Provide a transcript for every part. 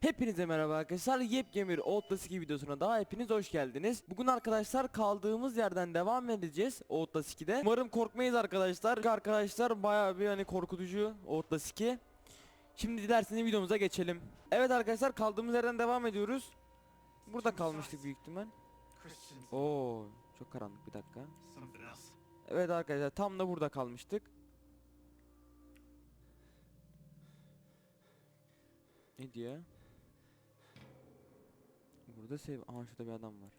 Hepinize merhaba arkadaşlar. Yepyeni bir Outlast 2 videosuna daha hepiniz hoş geldiniz. Bugün arkadaşlar kaldığımız yerden devam edeceğiz Outlast 2'de. Umarım korkmayız arkadaşlar. Çünkü Arkadaşlar bayağı bir hani korkutucu Outlast 2. Şimdi dilerseniz videomuza geçelim. Evet arkadaşlar kaldığımız yerden devam ediyoruz. Burada kalmıştık büyük ihtimal. Oo, çok karanlık bir dakika. Evet arkadaşlar tam da burada kalmıştık. Ne diyor? Burada sev... Aha şurada bir adam var.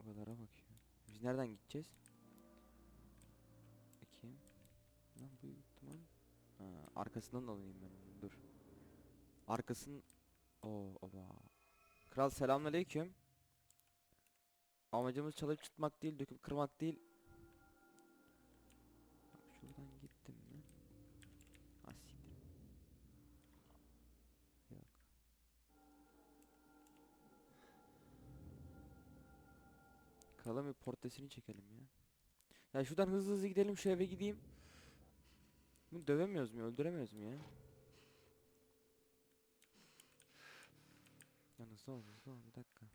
Oralara bakıyor. Biz nereden gideceğiz? Bakayım. Lan bu ihtimal. Ha, arkasından da alayım ben onu. Dur. Arkasın... Oo, oba. Kral selamünaleyküm. Amacımız çalıp çıtmak değil, döküp kırmak değil. Kralın bir portresini çekelim ya. Ya şuradan hızlı hızlı gidelim şu eve gideyim. Bunu dövemiyoruz mu? Öldüremiyoruz mu ya? Ya hızlı ol hızlı ol bir dakika.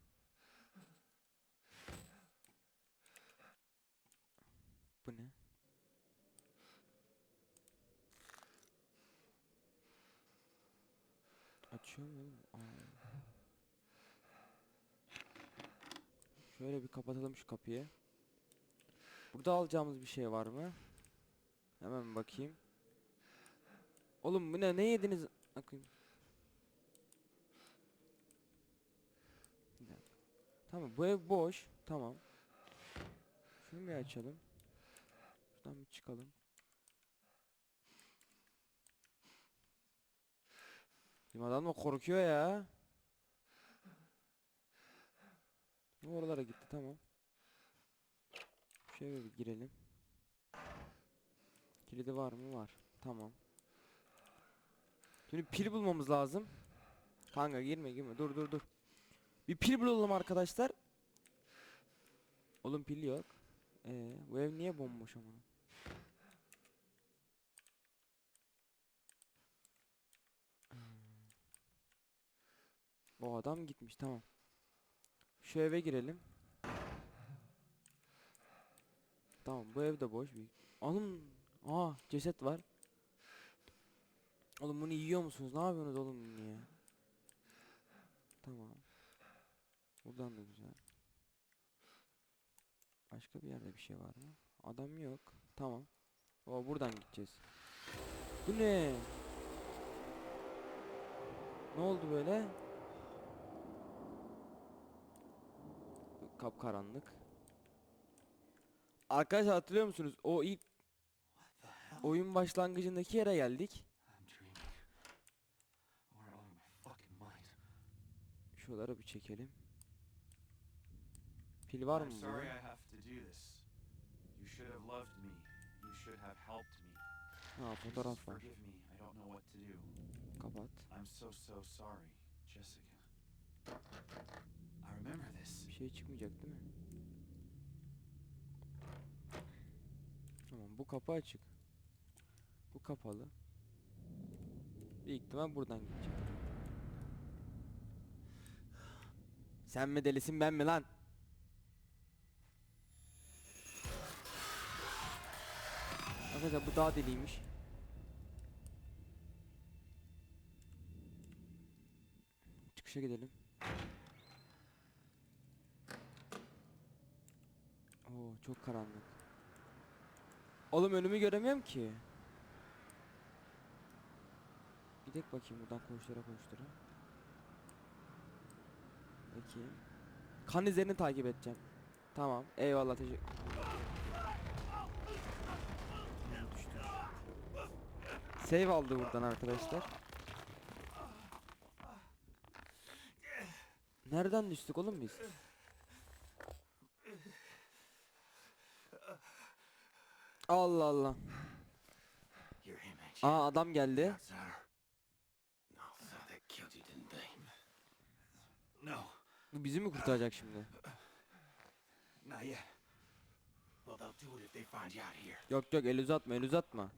Bu ne? Açıyor mu oğlum? Aa. Şöyle bir kapatalım şu kapıyı. Burada alacağımız bir şey var mı? Hemen bakayım. Oğlum bu ne? Ne yediniz? Bakayım. Tamam bu ev boş. Tamam. Şunu bir açalım. Şuradan bir çıkalım. Bizim adam da korkuyor ya. Bu oralara gitti tamam. Şöyle bir girelim. Kilidi var mı? Var. Tamam. Şimdi pil bulmamız lazım. Kanka girme girme. Dur dur dur. Bir pil bulalım arkadaşlar. Oğlum pil yok. Ee, bu ev niye bomboş ama? Hmm. O adam gitmiş tamam. Şu eve girelim. Tamam bu ev de boş büyük. Oğlum aa ceset var. Oğlum bunu yiyor musunuz? Ne yapıyorsunuz oğlum bunu ya? Tamam. Buradan da güzel. Başka bir yerde bir şey var mı? Adam yok. Tamam. O buradan gideceğiz. Bu ne? Ne oldu böyle? Kapkaranlık. Arkadaşlar hatırlıyor musunuz? O ilk oyun başlangıcındaki yere geldik. Şuraları bir çekelim. Pil var mı burada? Ha fotoğraf var. Kapat. I'm so so sorry, Jessica. Bir şey çıkmayacak değil mi? Tamam bu kapı açık. Bu kapalı. Büyük ihtimal buradan gidecek. Sen mi delisin ben mi lan? Arkadaşlar bu daha deliymiş. Çıkışa gidelim. Oo çok karanlık. Oğlum önümü göremiyorum ki. Gidek bakayım buradan koştura koştura. Bakayım. Kan izlerini takip edeceğim. Tamam. Eyvallah teşekkür. Save aldı buradan arkadaşlar. Nereden düştük oğlum biz? Allah Allah. Aa adam geldi. Bu bizi mi kurtaracak şimdi? Yok yok el uzatma el uzatma.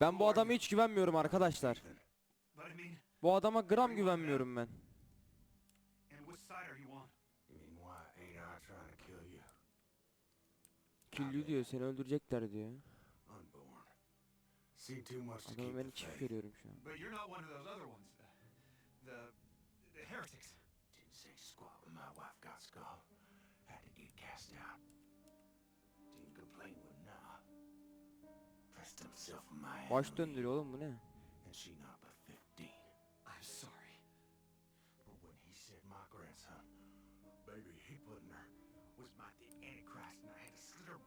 Ben bu adama hiç güvenmiyorum arkadaşlar. Bu adama gram güvenmiyorum ben. and what side are you on? You mean why ain't I trying to kill you? Küllü diyor seni öldürecekler diyor. Keep ben çift veriyorum şu an. But you're not one of those other ones. The the heretics. Didn't say squat when my wife got skull. Had to get cast out. Didn't complain when nah. Pressed himself in my Baş enemy, döndürüyor oğlum bu ne? And she not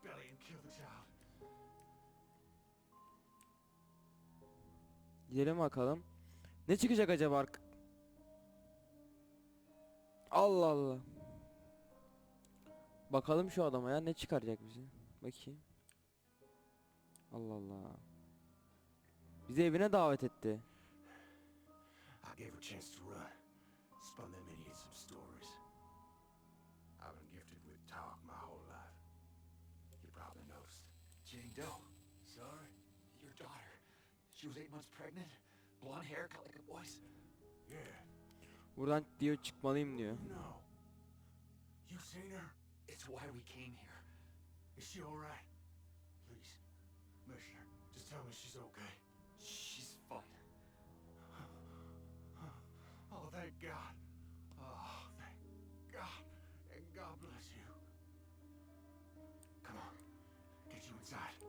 belly and kill the child. Gidelim bakalım. Ne çıkacak acaba Allah Allah. Bakalım şu adama ya ne çıkaracak bize. Bakayım. Allah Allah. Bizi evine davet etti. I gave her a chance to run. Spun them idiots Jane Doe. Sorry? Your daughter. She was eight months pregnant. Blonde hair, cut like a boy's. Yeah. Buradan diyor çıkmalıyım diyor. No. You seen her? It's why we came here. Is she alright? Please, Commissioner, just tell me she's okay. She's fine. Oh, thank God.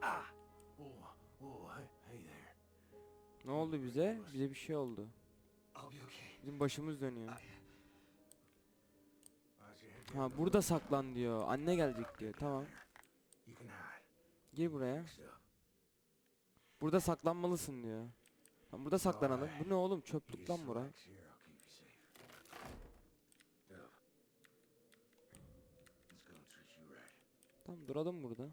Ah! Oh, oh, hey, hey there. Ne oldu bize? Bize bir şey oldu. I'll be okay. Bizim başımız dönüyor. Head Ha burada saklan diyor. Anne gelecek diyor. Tamam. You can hide. Gir buraya. Burada saklanmalısın diyor. Tamam burada saklanalım. Bu ne oğlum? Çöplük lan bura. some here, I'll keep you safe. Dove. It's gonna treat you right. Tamam duralım burada.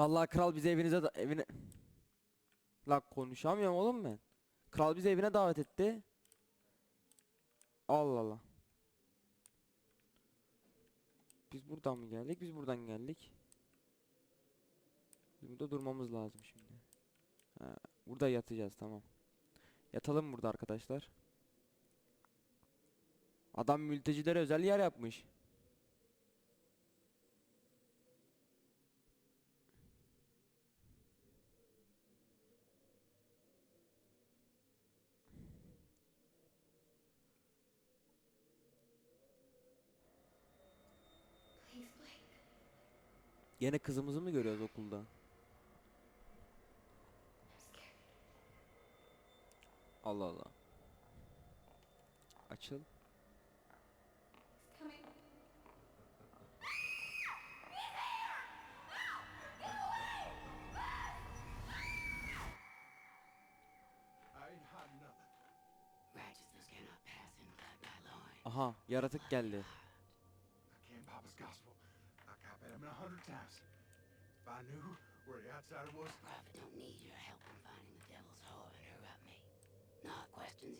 Vallahi kral bizi evinize da evine La konuşamıyorum oğlum ben. Kral bizi evine davet etti. Allah Allah. Biz buradan mı geldik? Biz buradan geldik. Burada durmamız lazım şimdi. Ha, burada yatacağız tamam. Yatalım burada arkadaşlar. Adam mültecilere özel yer yapmış. Yine kızımızı mı görüyoruz okulda? Allah Allah. Açıl. He's coming. I hundred. If I knew where the outsider was, Prophet don't need your help in finding the devil's whore and her me. Not questions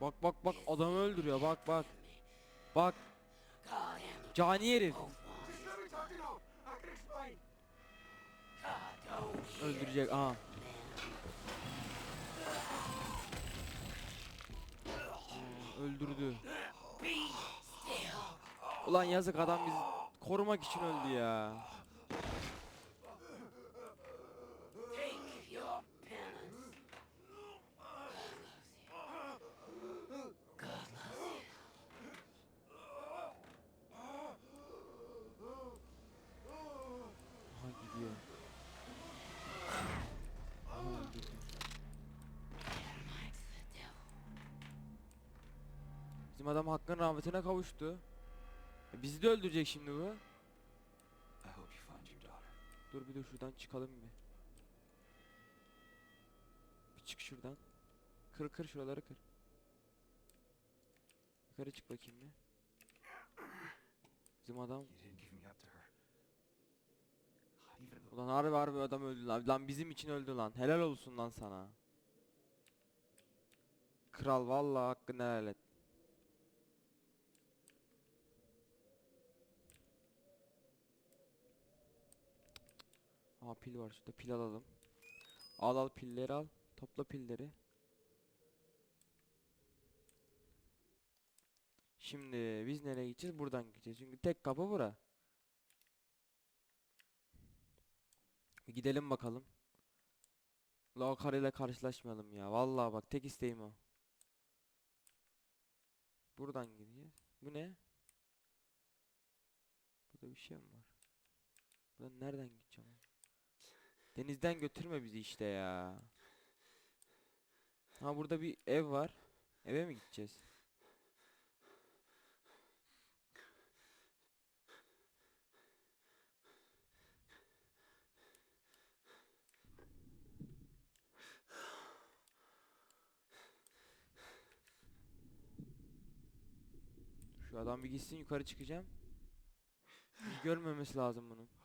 Bak bak bak adamı öldürüyor bak bak. Bak cani herif. Öldürecek aha. Öldürdü. Ulan yazık adam bizi korumak için öldü ya. Take your penance. God loves you. Aha gidiyor. Aha Bizim adam hakkın rahmetine kavuştu. E bizi de öldürecek şimdi bu. Dur bir dur şuradan çıkalım bir. Bir çık şuradan. Kır kır şuraları kır. Yukarı çık bakayım bir. Bizim adam Ulan harbi harbi adam öldü lan. Lan bizim için öldü lan. Helal olsun lan sana. Kral vallahi hakkını helal et. Aa pil var şurada pil alalım. Al al pilleri al. Topla pilleri. Şimdi biz nereye gideceğiz? Buradan gideceğiz. Çünkü tek kapı bura. Gidelim bakalım. La o karıyla karşılaşmayalım ya. Vallahi bak tek isteğim o. Buradan gideceğiz. Bu ne? Burada bir şey mi var? Buradan nereden gideceğim? Denizden götürme bizi işte ya. Ha burada bir ev var. Eve mi gideceğiz? Şu adam bir gitsin yukarı çıkacağım. Hiç görmemesi lazım bunun.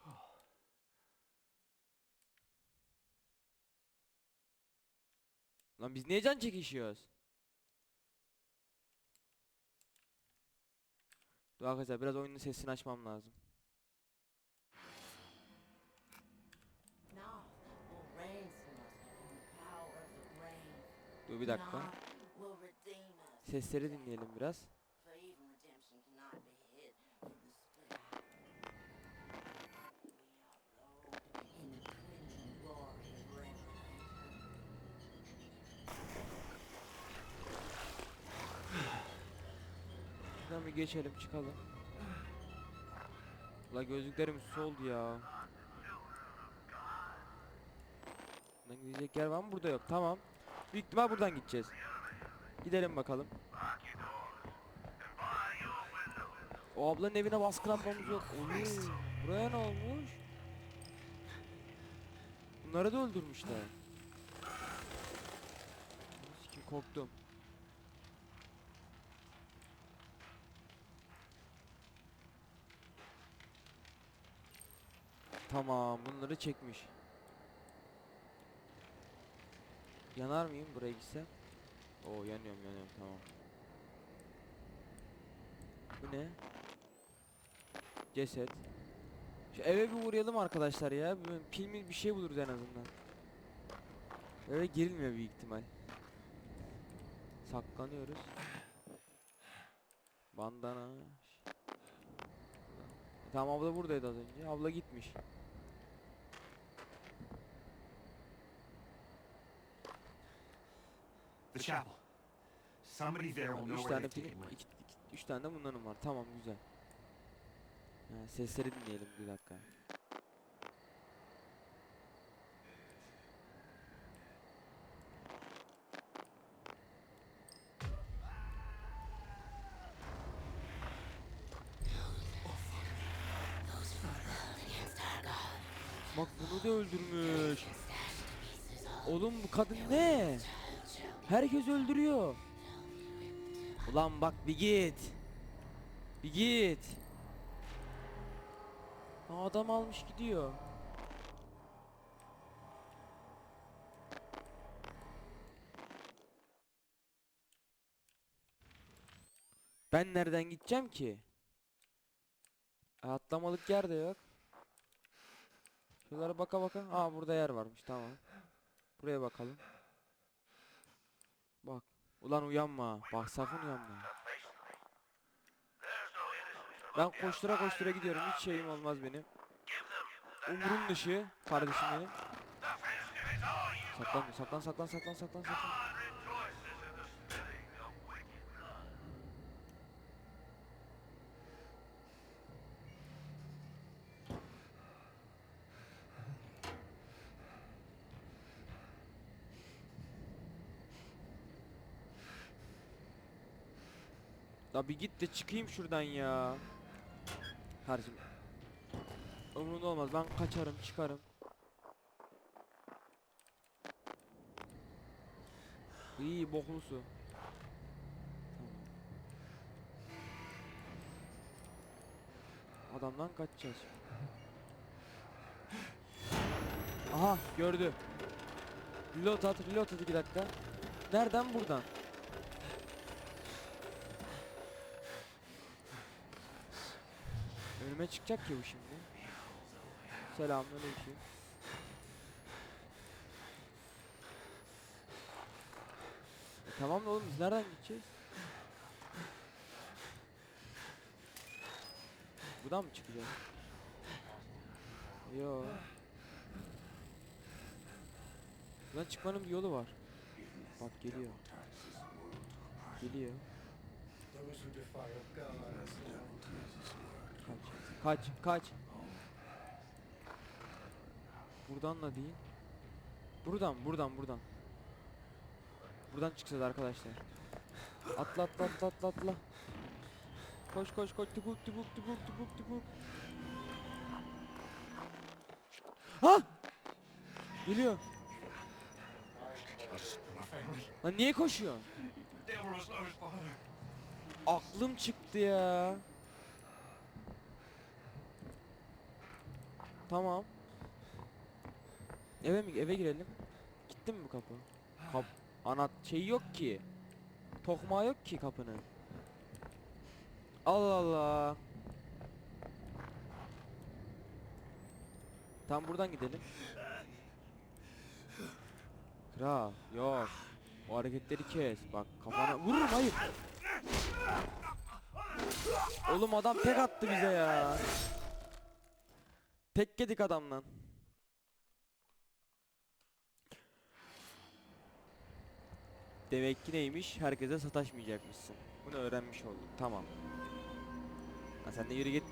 Lan biz niye can çekişiyoruz? Dur arkadaşlar biraz oyunun sesini açmam lazım. Dur bir dakika. Sesleri dinleyelim biraz. Şuradan bir geçelim çıkalım. La gözlüklerim soldu ya. Buradan gidecek yer var mı? Burada yok. Tamam. Büyük ihtimal buradan gideceğiz. Gidelim bakalım. O ablanın evine baskın atmamız yok. Oy, buraya ne olmuş? Bunları da öldürmüşler. Kim korktum. Tamam bunları çekmiş. Yanar mıyım buraya gitsem? Oo yanıyorum yanıyorum tamam. Bu ne? Ceset. Şu eve bir uğrayalım arkadaşlar ya. Pil bir şey buluruz en azından. Eve girilmiyor büyük ihtimal. Saklanıyoruz. Bandana. Tamam abla buradaydı az önce. Abla gitmiş. The chapel. Somebody there will know 3 where tane they've film, taken Rick. 3 tane de bunların var. Tamam güzel. Ha, sesleri dinleyelim bir dakika. Bak bunu da öldürmüş. Oğlum bu kadın ne? Herkes öldürüyor. Ulan bak bir git. Bir git. Adam almış gidiyor. Ben nereden gideceğim ki? E, Atlamalık yer de yok. Şuralara baka baka. Aa burada yer varmış tamam. Buraya bakalım. Bak. Ulan uyanma. Bak sakın uyanma. Ben koştura koştura gidiyorum. Hiç şeyim olmaz benim. Umurum dışı kardeşim benim. Saklan saklan saklan saklan saklan saklan. La bir git de çıkayım şuradan ya. Kardeşim. Umurumda olmaz ben kaçarım çıkarım. İyi boklu su. Adamdan kaçacağız. Aha gördü. Reload at reload at 2 dakika. Nereden buradan? Önüme çıkacak ki bu şimdi. Selamünaleyküm. E tamam da oğlum biz nereden gideceğiz? Buradan mı çıkacağız? Yo. Buradan çıkmanın bir yolu var. Bak geliyor. Geliyor. Kaç. Kaç. Kaç. Buradan da değil. Buradan, buradan, buradan. Buradan çıkacağız arkadaşlar. Atla atla atla atla atla. Koş koş koş tubuk tubuk tubuk tubuk tubuk. Ha! Geliyor. Lan niye koşuyor? Aklım çıktı ya. Tamam. Eve mi eve girelim? Gitti mi bu kapı? Kap anahtar şey yok ki. Tokmağı yok ki kapının. Allah Allah. Tam buradan gidelim. Kral yok. O hareketleri kes. Bak kafana vururum hayır. Oğlum adam tek attı bize ya. Tek yedik adamdan. Demek ki neymiş? Herkese sataşmayacakmışsın. Bunu öğrenmiş olduk. Tamam. Ha sen de yürü git.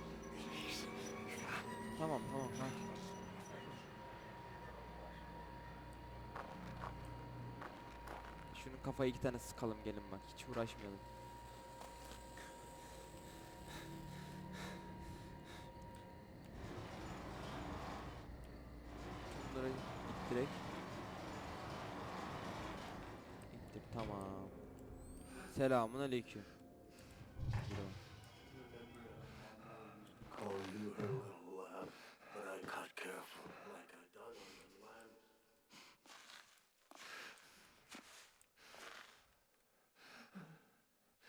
Tamam tamam tamam. Şunun kafayı iki tane sıkalım gelin bak. Hiç uğraşmayalım. Bunlara ittirek. İttir tamam. Selamun aleyküm. Burada. Call you a little loud, but I got careful, like I done on the land.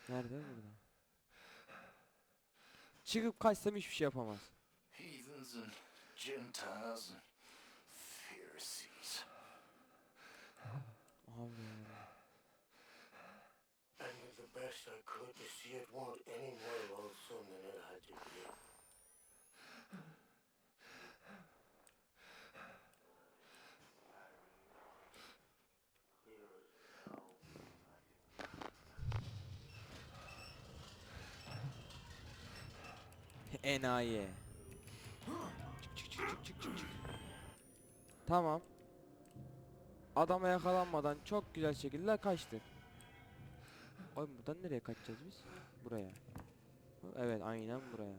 Nerede burada? Çıkıp kaçsam hiçbir şey yapamaz. Heathens and Gentiles and Pharisees. Abi ya. I did the best I could to see it won't any more loathsome than it had to be. Enayi. Tamam. Adama yakalanmadan çok güzel şekilde kaçtık. Oğlum buradan nereye kaçacağız biz? Buraya. Evet aynen buraya.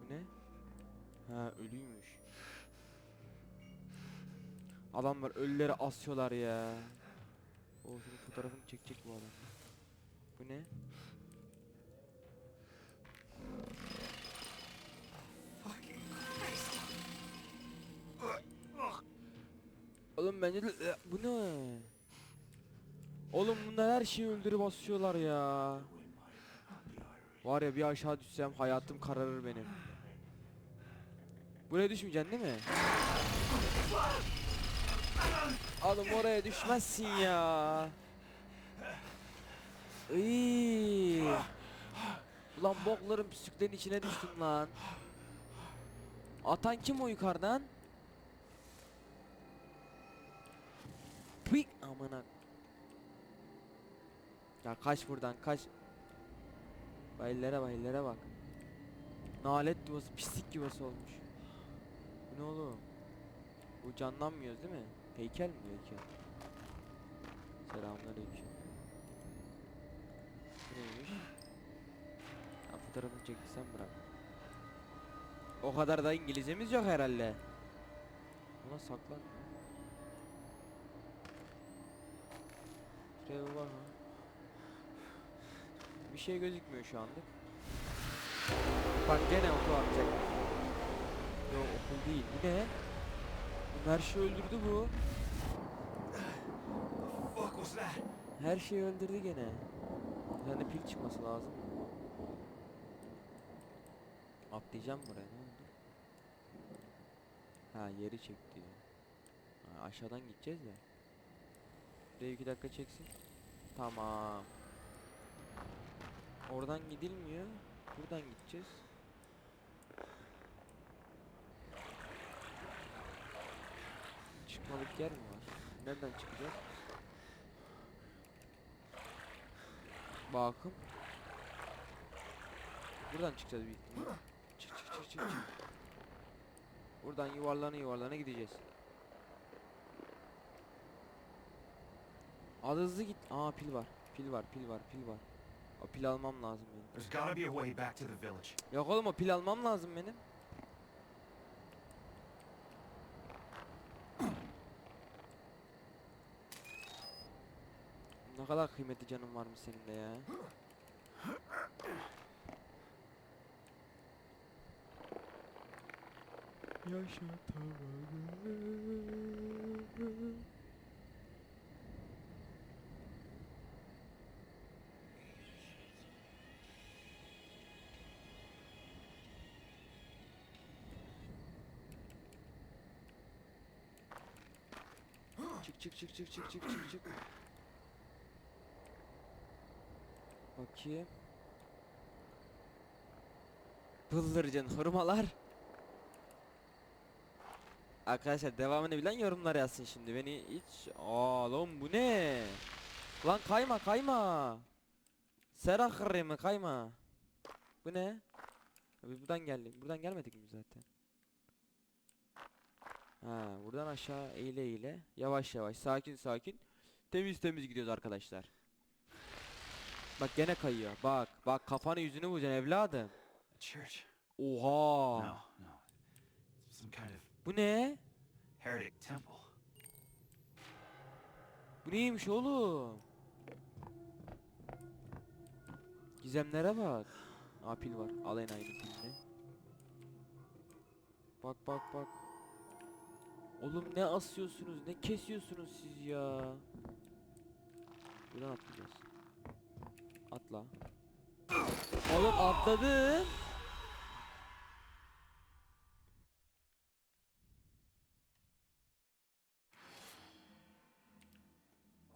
Bu ne? Ha ölüymüş. Adamlar ölüleri asıyorlar ya. O şunun fotoğrafını çekecek bu adam. Bu ne? Oğlum bence de e, bu ne? Oğlum bunlar her şeyi öldürüp basıyorlar ya. Var ya bir aşağı düşsem hayatım kararır benim. Buraya düşmeyeceksin değil mi? Oğlum oraya düşmezsin ya. Iy. Ulan bokların püsklerin içine düştüm lan. Atan kim o yukarıdan? Pik amına. Ya kaç buradan kaç. Bayillere bayillere bak. Nalet yuvası pislik yuvası olmuş. Bu ne oğlum? Bu canlanmıyoruz değil mi? Heykel mi heykel? Selamünaleyküm. Neymiş? Ya fotoğrafını çekilsen bırak. O kadar da İngilizcemiz yok herhalde. Ulan saklan. Şuraya bak ha. Bir şey gözükmüyor şu anlık. Bak gene okul atacak. Yok okul değil. Bu ne? Bu Her şeyi öldürdü bu. Her şeyi öldürdü gene. Bir tane pil çıkması lazım. Atlayacağım buraya ne oldu? Ha yeri çekti. Ha, aşağıdan gideceğiz ya. Buraya iki dakika çeksin. Tamam. Oradan gidilmiyor. Buradan gideceğiz. Çıkmalık yer mi var? Nereden çıkacağız? Bakım. Buradan çıkacağız ihtimal. Çık çık çık çık çık. Buradan yuvarlana yuvarlana gideceğiz. Az hızlı git. Aa pil var. Pil var, pil var, pil var. O pil almam lazım benim. There's gotta be a way back to the village. Yok oğlum o pil almam lazım benim. Ne kadar kıymetli canın varmış senin de ya. Yaşatamadım. Çık çık çık çık çık çık çık çık. Bakayım. Bıldırcın hurmalar. Arkadaşlar devamını bilen yorumlar yazsın şimdi. Beni hiç... Aa bu ne? Lan kayma kayma. Serah mi kayma. Bu ne? Biz buradan geldik. Buradan gelmedik mi zaten? Ha, buradan aşağı eğile eğile yavaş yavaş sakin sakin temiz temiz gidiyoruz arkadaşlar. Bak gene kayıyor. Bak bak kafanı yüzünü vuracaksın evladım. Church? Oha. No, no. Some kind of Bu ne? heretic temple. Bu neymiş oğlum? Gizemlere bak. Aa pil var. Alayın aynı pilini. Bak bak bak. Oğlum ne asıyorsunuz ne kesiyorsunuz siz ya. Buradan atlayacağız. Atla. Oğlum atladım.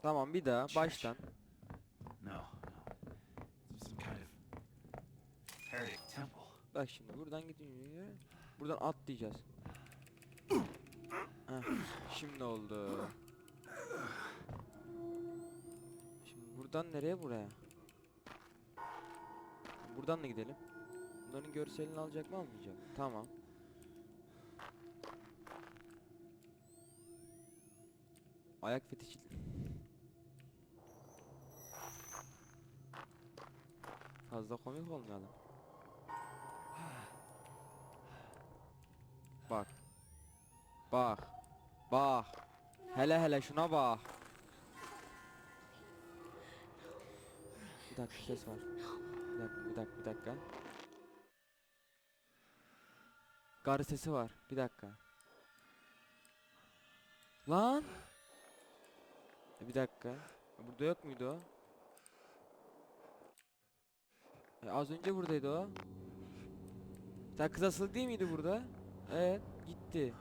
Tamam bir daha baştan. Bak şimdi buradan gidiyor. Buradan atlayacağız. Şimdi oldu. Şimdi buradan nereye buraya? Buradan da gidelim. Bunların görselini alacak mı almayacak? Tamam. Ayak fetişi. Fazla komik olmayalım. Bak. Bak. Bak. Hele hele şuna bak. Bir dakika ses var. Bir dakika bir dakika bir dakika. Garı sesi var. Bir dakika. Lan. E, Bir dakika. E, Burada yok muydu o? E, az önce buradaydı o. Sen kız asılı değil miydi burada? Evet, gitti.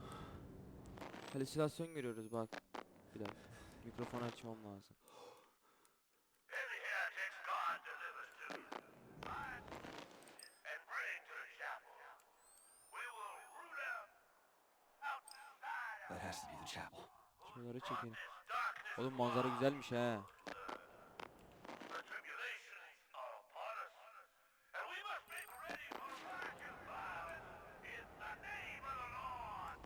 Halüsinasyon görüyoruz bak. Bir dakika. Mikrofonu açmam lazım. Every heretic's God delivers to you. Find and bring to the chapel. We will root out outside That has to be the chapel. Şuraları çekelim. darkness. Oğlum manzara güzelmiş he. The tribulations are upon us, and we must make ready for march and violence in the name of the Lord.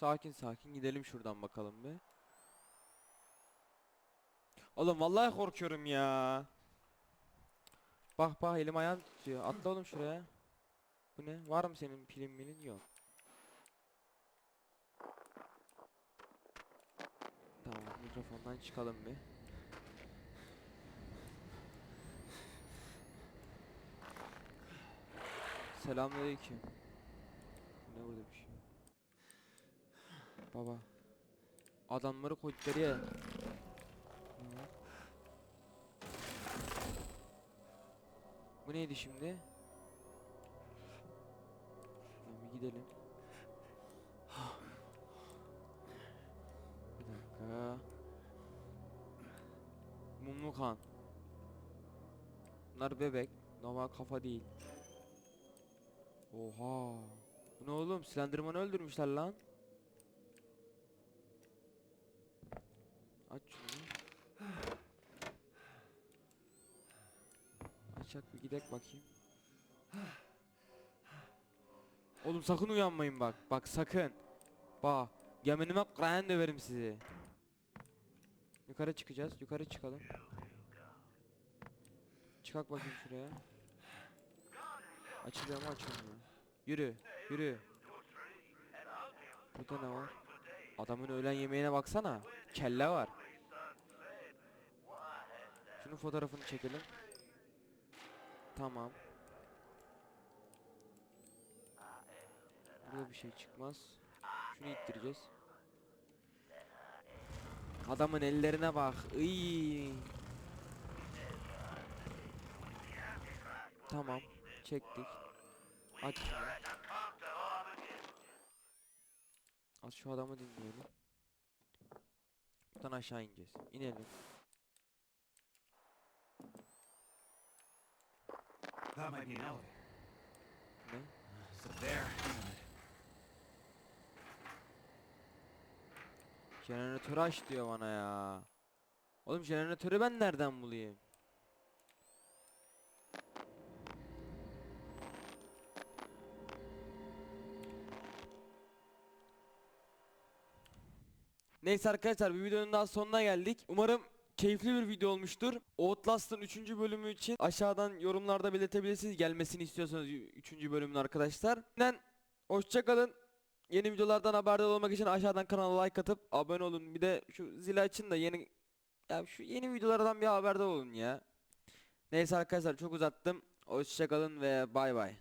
Sakin sakin gidelim şuradan bakalım bir. Oğlum vallahi korkuyorum ya. Bak bak elim ayağım tutuyor. Atla oğlum şuraya. Bu ne? Var mı senin pilin milin? Yok. Tamam mikrofondan çıkalım bir. Selamünaleyküm. Ne burada bir şey? Baba. Adamları koy içeriye. Ne var? Bu neydi şimdi? Şuradan bir gidelim. Bir dakika. Mumlu kan. Bunlar bebek. Normal kafa değil. Oha. Bu ne oğlum? Slenderman'ı öldürmüşler lan. Aç şunu. Açak bir gidek bakayım. Oğlum sakın uyanmayın bak. Bak sakın. Bak. Yeminime Kur'an döverim sizi. Yukarı çıkacağız. Yukarı çıkalım. Çıkak bakayım şuraya. Açılıyor mu açılmıyor. Yürü. Yürü. Burada ne var? Adamın öğlen yemeğine baksana. Kelle var. Şunun fotoğrafını çekelim. Tamam. Burada bir şey çıkmaz. Şunu ittireceğiz. Adamın ellerine bak. Iy. Tamam. Çektik. Aç. Az şu adamı dinleyelim. Buradan aşağı ineceğiz. İnelim. That might be an elevator. Ne? So there. Jeneratörü aç diyor bana ya. Oğlum jeneratörü ben nereden bulayım? Neyse arkadaşlar bir videonun daha sonuna geldik. Umarım keyifli bir video olmuştur. Outlast'ın 3. bölümü için aşağıdan yorumlarda belirtebilirsiniz gelmesini istiyorsanız 3. bölümün arkadaşlar. Ben hoşçakalın. Yeni videolardan haberdar olmak için aşağıdan kanala like atıp abone olun. Bir de şu zili açın da yeni ya şu yeni videolardan bir haberdar olun ya. Neyse arkadaşlar çok uzattım. Hoşçakalın ve bay bay.